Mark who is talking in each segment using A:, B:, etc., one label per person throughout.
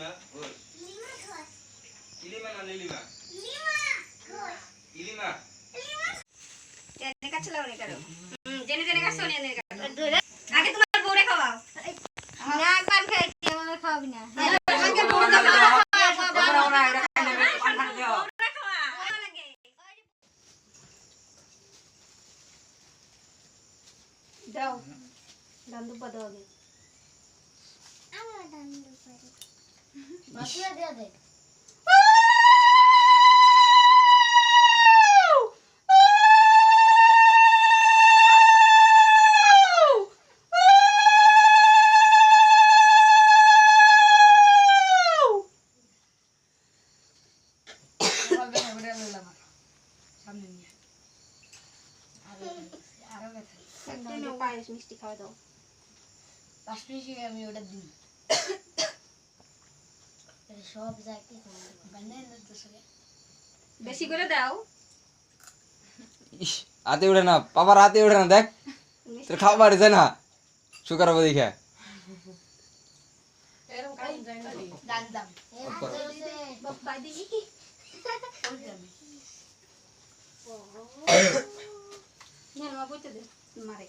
A: লিলিমা ঘোষ ইলিমা না লিলিমা ইলিমা
B: জেনে কাছে জেনে জেনে কাছে জেনে কাটো আগে তোমার বউরে খাওয়াও
C: না পান খাইছি আমার খাওয়াবি না
B: আগে বউরে খাওয়াও দাও দাম দুপা দাও আগে
C: আমার দান
B: মিষ্টি খাওয়া দাও।
C: পাঁচ মিনিট আমি ওটা দিই। সব যাকে বানাই না তো সবে
B: বেশি করে দাও।
A: ইস হাতে উঠে না পাপার হাতে উঠে না দেখ। তোর খাবার যায় না। সুগার হবে দেখে।
C: দান দাম
B: বাবা। দিদি। না মা বইতে দে। মারে।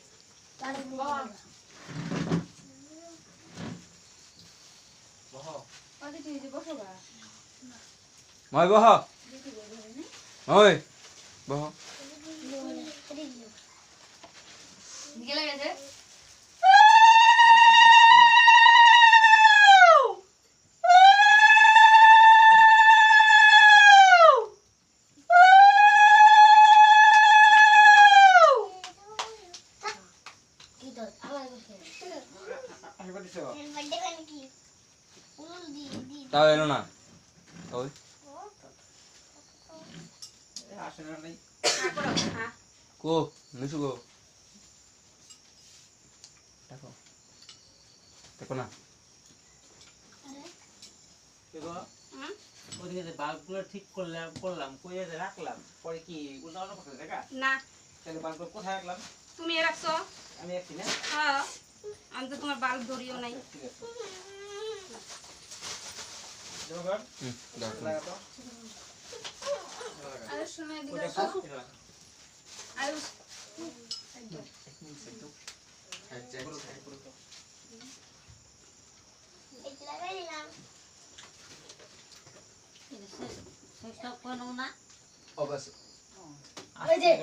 A: মই বহ। ওই বহ।
C: গেলে গেছে বসে
A: তাও এলো না। ওই কো নিশু গো দেখো। দেখো না।
D: ওদিকে বাল্বগুলো ঠিক করলাম করলাম কইয়ে রাখলাম পরে কি দেখা?
B: না।
D: তাহলে বাল্বগুলো কোথায় রাখলাম?
B: তুমি রাখছো?
D: আমি একটি না?
B: হ্যাঁ। আমি তো তোমার বাল্ব ধরিও নাই।
D: ঠিক আছে। আস্তে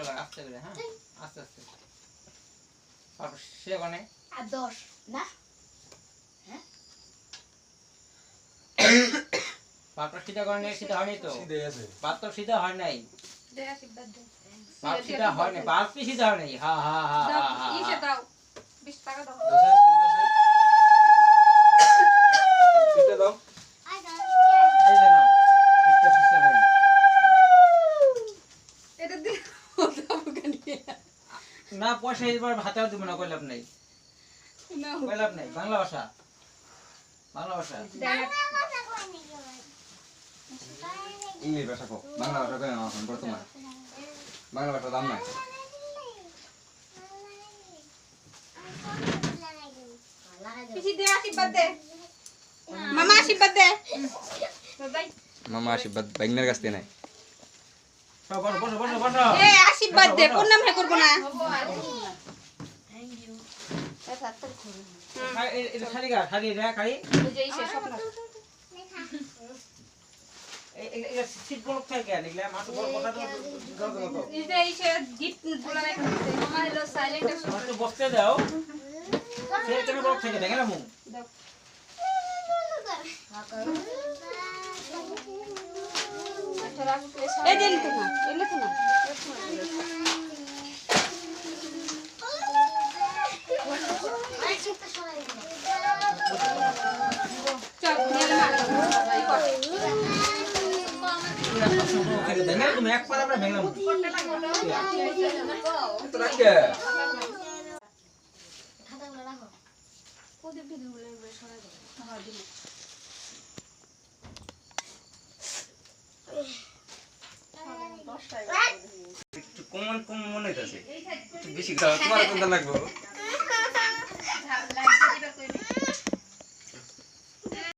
D: আস্তে হ্যাঁ? আস্তে আস্তে। সে ওখানে
C: আর দশ। না?
D: সিধা করে নেই সিধা হয়নি তো? সিধা হয় নাই? সিধা হয় নাই বাল্ব কি সিধা হয় নাই। হা হা হা হা
B: ইসে দাও টাকা দাও।
A: দাও।
D: না পয়সা এবার হাতেও দিব না কইলাম নাই?
B: না।
D: কইলাম নাই? বাংলা ভাষা? বাংলা ভাষা?
A: ইংলিশ ভাষা কো বাংলা ভাষা কই না এখন বর্তমান বাংলা ভাষা দাম নাই
B: মামা আশীর্বাদ দে
A: মামা আশীর্বাদ বাইনের কাছ থেকে নাই
B: আশীর্বাদ দে কোন নাম হে করব না
C: থ্যাংক ইউ
D: বসতে দাও। সে তুমি বলক থাকে দেখে না মু?
B: এই দিন এলিতে না এলিতে না।
A: একটু কমন কমন মনে হইতাছে। বেশি খাওয়া তোমার কোনটা লাগবে।